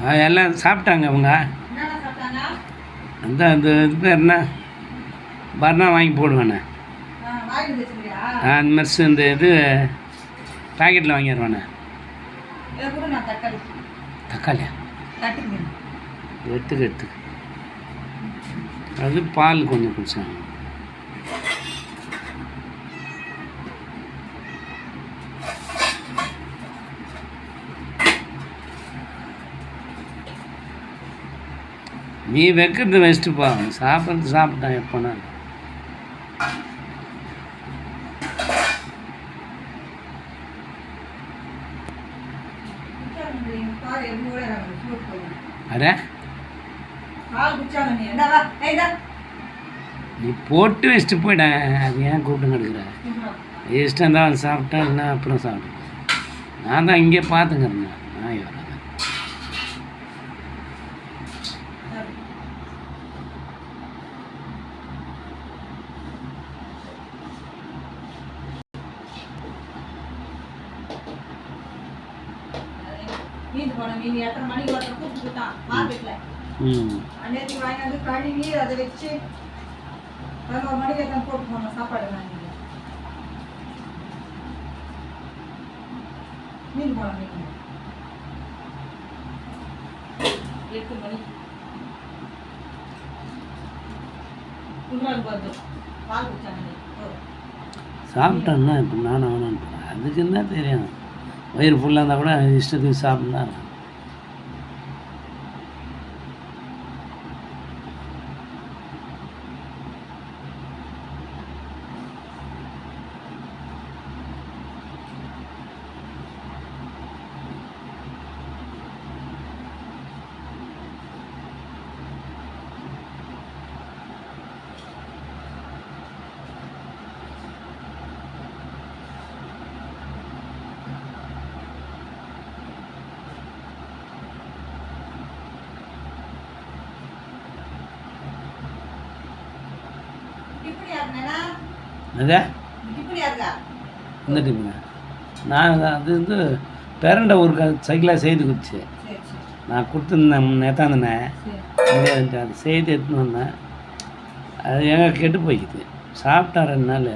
எல்லாம் சாப்பிட்டாங்க அவங்க அந்த அந்த இது பேர் என்ன? பர்னா வாங்கி போடுவேண்ணே. அந்த மெர்ஸ் இந்த இது பாக்கெட்டில் வாங்கிடுவேண்ணே. தக்காளியா? எடுத்துக்க எடுத்துக்க. அது பால் கொஞ்சம் குடிச்சாங்க. நீ வைக்கிறது வச்சுட்டுப்பா சாப்பிட்றது சாப்பிட்டான் எப்போனா? அட. நீ என்ன போட்டு வச்சுட்டு போயிட. அது ஏன் கூப்பிட்டு கிடக்குற? இஷ்டம் தான் சாப்பிட்டா இல்லை அப்புறம் சாப்பிடு. நான் தான் இங்கே பார்த்துக்கிறேன் நான் வராது மீன் போன மீன் எத்தனை மணிக்கு ஒருத்தர் கூப்பிட்டு போயிட்டான் மார்க்கெட்டில் அன்னைக்கு வாங்கி வந்து கழுவி அதை வச்சு பதினோரு மணிக்கு எத்தனை போட்டு போனோம். சாப்பாடு வாங்கி மீன் போன மீன் எட்டு மணி. சாப்பிட்டேன்னா இப்போ வேணான்னு போகிறேன் அதுக்கு என்ன தெரியும்? வயிறு ஃபுல்லாக இருந்தால் கூட இஷ்டத்துக்கு சாப்பிட்லாம் யாருக்கா இந்த டிப்புங்க நான் அது வந்து பேரண்ட ஒரு சைக்கிளாக செய்து சரி நான் கொடுத்துருந்தேன் முடியாது அது செய்து எடுத்துன்னு வந்தேன். அது எங்கே கெட்டு போய்க்குது. சாப்பிட்டா ரெண்டு நாள்